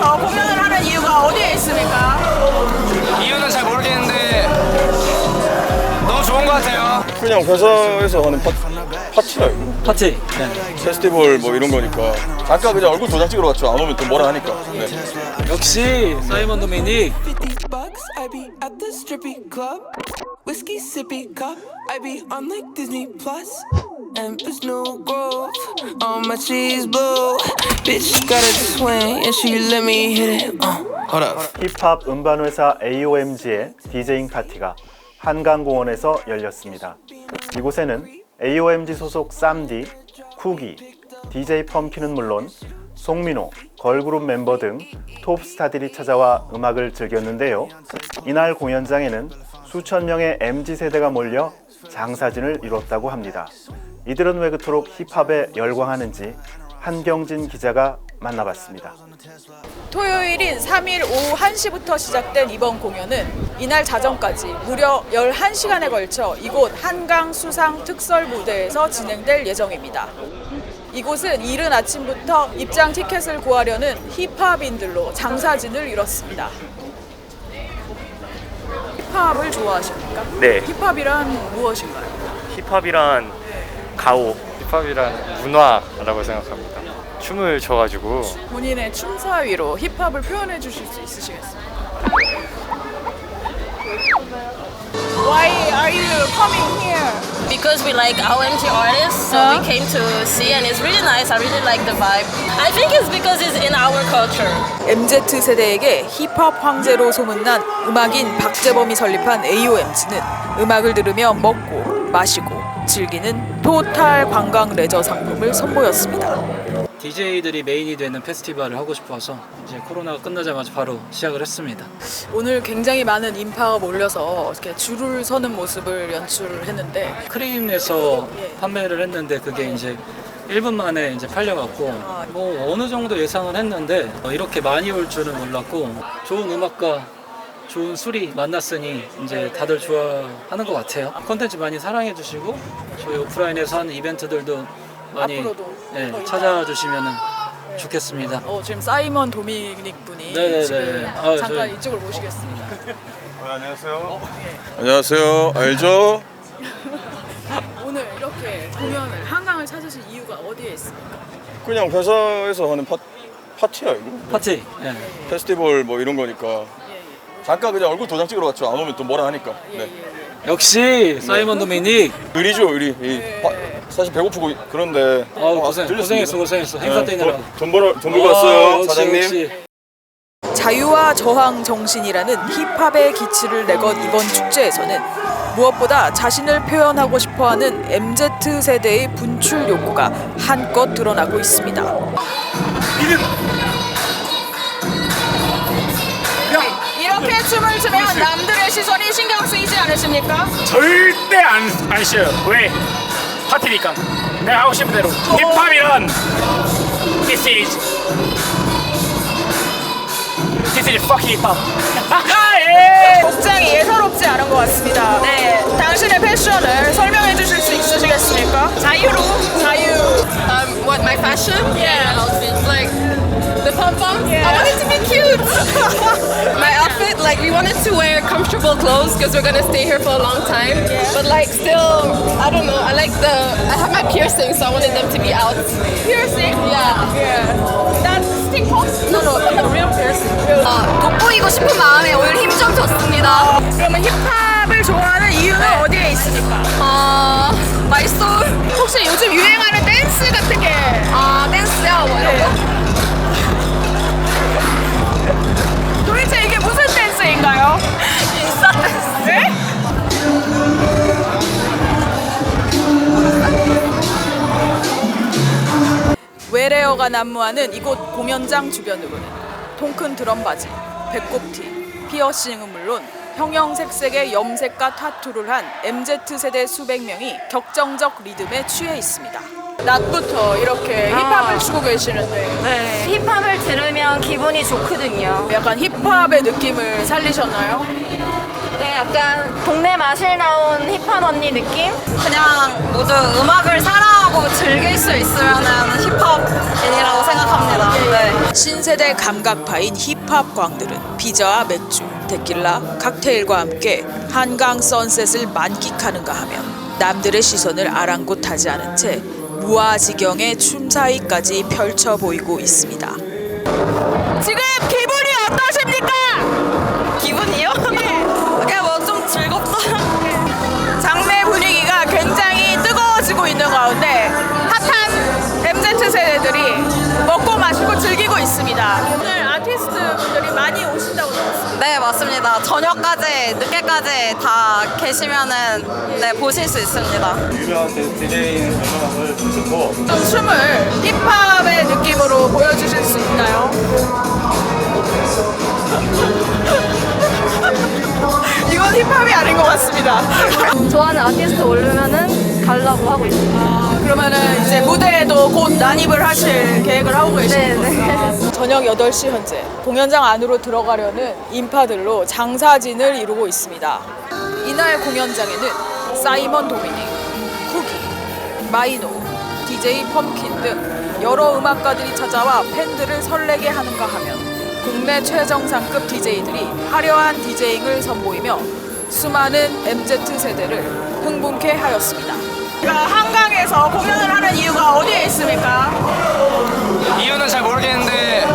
모여서 공연을 하는 이유가 어디에 있습니까? 이유는 잘 모르겠는데 너무 좋은 것 같아요. 그냥 회사에서 하는 파, 파티야 이거 파티. 네. 페스티벌 뭐 이런 거니까 잠깐 그냥 얼굴 도장 찍으러 갔죠 안 오면 또 뭐라 하니까 네. 역시 사이먼 도미닉 50 bucks, I be at the strippy club. Whiskey sippy cup, I be on like Disney Plus. Empress New Grove, on my cheese blue. Bitch got a swing, and she let me hit it. Uh, hold up. 힙합 음반 회사 AOMG의 디제잉 파티가 한강공원에서 열렸습니다. 이곳에는 AOMG 소속 쌈디, 쿠기, DJ 펌킨은 물론 송민호, 걸그룹 멤버 등 톱스타들이 찾아와 음악을 즐겼는데요. 이날 공연장에는 수천 명의 MZ 세대가 몰려 장사진을 이뤘다고 합니다. 이들은 왜 그토록 힙합에 열광하는지 한경진 기자가 만나봤습니다. 토요일인 3일 오후 1시부터 시작된 이번 공연은 이날 자정까지 무려 11시간에 걸쳐 이곳 한강 수상 특설 무대에서 진행될 예정입니다. 이곳은 이른 아침부터 입장 티켓을 구하려는 힙합인들로 장사진을 이뤘습니다. 힙합을 좋아하십니까? 네. 힙합이란 무엇인가요? 힙합이란 가오. 힙합이란 문화라고 생각합니다. 춤을 춰가지고 본인의 춤사위로 힙합을 표현해 주실 수 있으시겠습니까? Why are you coming here? because we like OMG artists, so Uh-huh. we came to see, and it's really nice. I really like the vibe. I think it's because it's in our culture. MZ 세대에게 힙합 황제로 소문난 음악인 박재범이 설립한 AOMG는 음악을 들으며 먹고 마시고 즐기는 토탈 관광 레저 상품을 선보였습니다. DJ들이 메인이 되는 페스티벌을 하고 싶어서 이제 코로나가 끝나자마자 바로 시작을 했습니다. 오늘 굉장히 많은 인파가 몰려서 이렇게 줄을 서는 모습을 연출했는데 크림에서 판매를 했는데 그게 이제 1분 만에 이제 팔려갖고 뭐 어느 정도 예상은 했는데 어, 이렇게 많이 올 줄은 몰랐고 좋은 음악과 좋은 술이 만났으니 이제 다들 좋아하는 것 같아요. 컨텐츠 많이 사랑해 주시고 저희 오프라인에서 하는 이벤트들도 많이 앞으로도 예, 더 찾아주시면 좋겠습니다. 어, 지금 사이먼 도미닉 분이 네네네. 지금 아, 잠깐 저희- 이쪽으로 모시겠습니다. 안녕하세요 안녕하세요 알죠? 오늘 이렇게 공연을 한강을 찾으신 이유가 어디에 있습니까? 그냥 회사에서 하는 파, 파티야 이거 파티. 예. 페스티벌 뭐 이런 거니까 잠깐 그냥 얼굴 도장 찍으러 갔죠 안 오면 또 뭐라 하니까 네. 역시 사이먼 도미닉. 의리죠 의리 이, 파- 사실 배고프고 그런데 아 고생, 들렸습니다. 고생했어 고생했어 행사 네, 뛰느라. 돈, 돈 벌어 돈 벌고 왔어요 아, 역시, 사장님 역시. 자유와 저항 정신이라는 힙합의 기치를 내건 이번 축제에서는 무엇보다 자신을 표현하고 싶어하는 MZ 세대의 분출 욕구가 한껏 드러나고 있습니다. 이 춤을 추면 남들의 시선이 신경 쓰이지 않으십니까? 절대 안, 안 쉬어요. 왜? 파티니까. 내가 하고 싶은 대로. 힙합이란 This is This is fucking hip hop. 예! 복장이 예사롭지 않은 것 같습니다. 네, 당신의 패션을 설명해 주실 수 있으시겠습니까? 자유로 자유. Um, what my fashion? Yeah. outfits like the pom poms. Yeah. I wanted to be cute. like we wanted to wear comfortable clothes because we're gonna stay here for a long time. But like still, I don't know. I like the. I have my piercing, so I wanted them to be out. Piercing? Yeah. Yeah. That stick pop? No, no, the real piercing. 돋보이고 싶은 마음에 오늘 힘 좀 줬습니다. 그러면 힙합을 좋아하는 이유는 어디에 있습니까? 어, 마이솔, 혹시 요즘 유행하는 댄스 같은 게 아, 댄스요, 뭐 이런 거? 도대체 이게 무슨 외래어가 난무하는 이곳 공연장 주변으로는 통큰 드럼 바지, 배꼽티, 피어싱은 물론 형형색색의 염색과 타투를 한 MZ 세대 수백 명이 격정적 리듬에 취해 있습니다. 낮부터 이렇게 힙합을 추고 계시는데 네, 힙합을 들으면 기분이 좋거든요. 약간 힙합의 느낌을 살리셨나요? 네, 약간 동네 마실 나온 힙한 언니 느낌? 그냥 모두 음악을 사랑하고 즐길 수 있으면 힙합인이라고 생각합니다. 네. 신세대 감각파인 힙합 광들은 비자와 맥주, 데킬라, 칵테일과 함께 한강 선셋을 만끽하는가 하면 남들의 시선을 아랑곳하지 않은 채 무아지경의 춤사위까지 펼쳐 보이고 있습니다. 지금 기분이 어떠십니까? 세대들이 먹고 마시고 즐기고 있습니다. 오늘 아티스트 분들이 많이 오신다고 들었습니다. 네, 맞습니다. 저녁까지, 늦게까지 다 계시면은 네, 보실 수 있습니다. 유명한 DJ 음악을 듣고 좀 춤을 힙합의 느낌으로 보여주실 수 있나요? 이건 힙합이 아닌 것 같습니다. 좋아하는 아티스트 오르면은 가려고 하고 있습니다. 아, 그러면은 이제 무대에도 곧 난입을 하실 계획을 하고 계시는 네, 네. 거죠? 저녁 8시 현재 공연장 안으로 들어가려는 인파들로 장사진을 이루고 있습니다. 이날 공연장에는 사이먼 도미닉, 쿠기, 마이노, DJ 펌킨 등 여러 음악가들이 찾아와 팬들을 설레게 하는가 하면 국내 최정상급 DJ들이 화려한 디제잉을 선보이며 수많은 MZ 세대를 흥분케 하였습니다. 한강에서 공연을 하는 이유가 어디에 있습니까? 이유는 잘 모르겠는데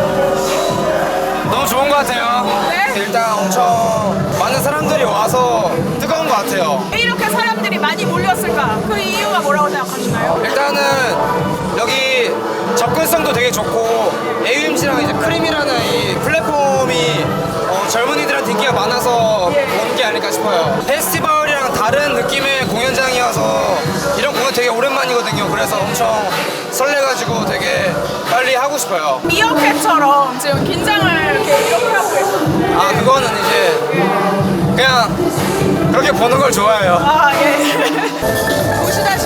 너무 좋은 것 같아요. 네? 일단 엄청 많은 사람들이 와서 뜨거운 것 같아요. 왜 이렇게 사람들이 많이 몰렸을까? 그 이유가 뭐라고 생각하시나요? 일단은 여기 접근성도 되게 좋고 AUMG랑 이제 크림이라는 이 플랫폼이 어, 젊은이들한테 인기가 많아서 온 게 아닐까 싶어요. 페스티벌이랑 다른 느낌의 공연장이어서 되게 오랜만이거든요. 그래서 엄청 설레가지고 되게 빨리 하고 싶어요. 미어캣처럼 지금 긴장을 이렇게 이렇게 하고 계시죠? 아 그거는 이제 그냥 그렇게 보는 걸 좋아해요. 아, 예. 보시다시피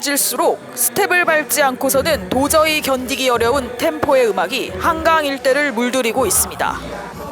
밤이 깊어질수록 스텝을 밟지 않고서는 도저히 견디기 어려운 템포의 음악이 한강 일대를 물들이고 있습니다.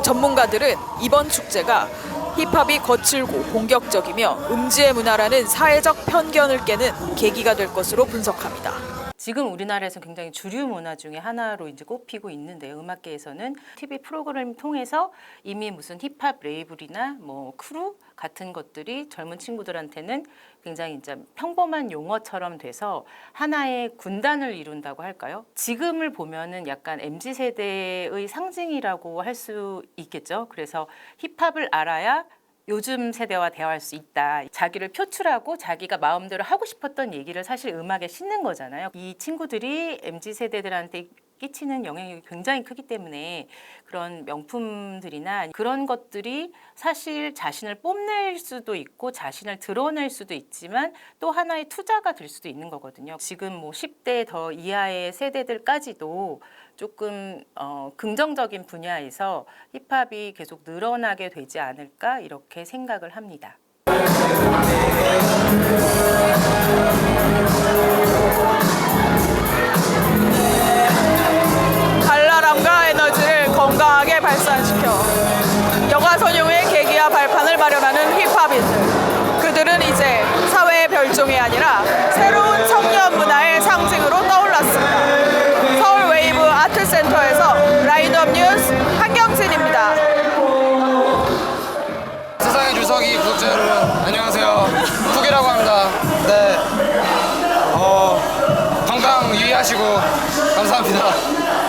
전문가들은 이번 축제가 힙합이 거칠고 공격적이며 음지의 문화라는 사회적 편견을 깨는 계기가 될 것으로 분석합니다. 지금 우리나라에서 굉장히 주류 문화 중에 하나로 이제 꼽히고 있는데 음악계에서는 TV 프로그램 통해서 이미 무슨 힙합 레이블이나 뭐 크루 같은 것들이 젊은 친구들한테는 굉장히 이제 평범한 용어처럼 돼서 하나의 군단을 이룬다고 할까요? 지금을 보면은 약간 MZ 세대의 상징이라고 할 수 있겠죠. 그래서 힙합을 알아야 요즘 세대와 대화할 수 있다. 자기를 표출하고 자기가 마음대로 하고 싶었던 얘기를 사실 음악에 싣는 거잖아요. 이 친구들이 MZ 세대들한테 끼치는 영향이 굉장히 크기 때문에 그런 명품들이나 그런 것들이 사실 자신을 뽐낼 수도 있고 자신을 드러낼 수도 있지만 또 하나의 투자가 될 수도 있는 거거든요. 지금 뭐 10대 더 이하의 세대들까지도 조금 어, 긍정적인 분야에서 힙합이 계속 늘어나게 되지 않을까 이렇게 생각을 합니다.